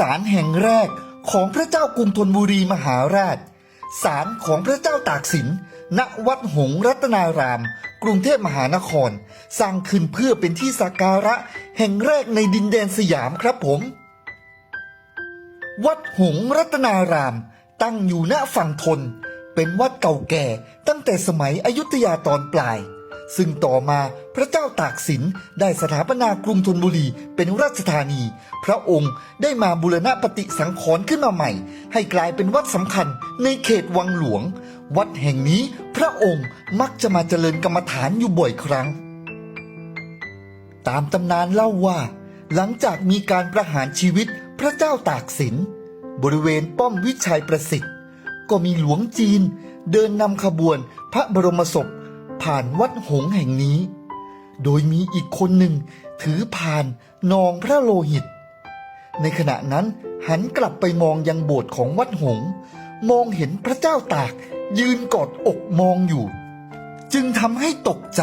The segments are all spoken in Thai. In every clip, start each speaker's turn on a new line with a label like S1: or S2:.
S1: ศาลแห่งแรกของพระเจ้ากรุงธนบุรีมหาราช ศาลของพระเจ้าตากสิน ณ วัดหงรัตนาราม กรุงเทพมหานคร สร้างขึ้นเพื่อเป็นที่สักการะแห่งแรกในดินแดนสยามครับผม วัดหงรัตนาราม ตั้งอยู่ณฝั่งทน เป็นวัดเก่าแก่ตั้งแต่สมัยอยุธยาตอนปลาย ซึ่งต่อมาพระเจ้าตากสินได้สถาปนากรุงธนบุรีเป็นราชธานี พระองค์ได้มาบูรณะปฏิสังขรณ์ขึ้นมาใหม่ ให้กลายเป็นวัดสำคัญในเขตวังหลวง วัดแห่งนี้พระองค์มักจะมาเจริญกรรมฐานอยู่บ่อยครั้ง ตามตำนานเล่าว่า หลังจากมีการประหารชีวิตพระเจ้าตากสิน บริเวณป้อมวิชัยประสิทธิ์ ก็มีหลวงจีนเดินนำขบวนพระบรมศพ ผ่านวัดหงแห่งนี้ โดยมีอีกคนหนึ่งถือผ่านนองพระโลหิต ในขณะนั้นหันกลับไปมองยังโบสถ์ของวัดหง มองเห็นพระเจ้าตากยืนกอดอกมองอยู่ จึงทำให้ตกใจ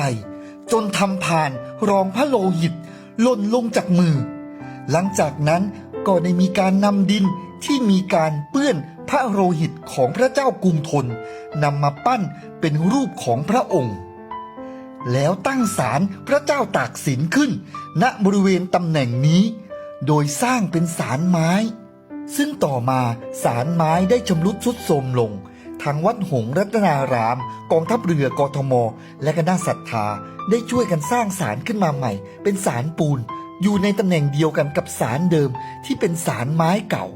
S1: จนทำผ่านรองพระโลหิตหล่นลงจากมือ หลังจากนั้นก็ได้มีการนำดินที่มีการเปื้อนพระโลหิตของพระเจ้ากรุงธนนำมาปั้นเป็นรูปของพระองค์ แล้วตั้งศาลพระเจ้าตากสินขึ้น ณบริเวณตำแหน่งนี้ โดยสร้างเป็นศาลไม้ ซึ่งต่อมาศาลไม้ได้ชำรุดทรุดโทรมลง ทางวัดหงรัตนาราม กองทัพเรือกทม และคณะศรัทธาได้ช่วยกันสร้างศาลขึ้นมาใหม่ เป็นศาลปูน อยู่ในตำแหน่งเดียวกันกับศาลเดิมที่เป็นศาลไม้เก่า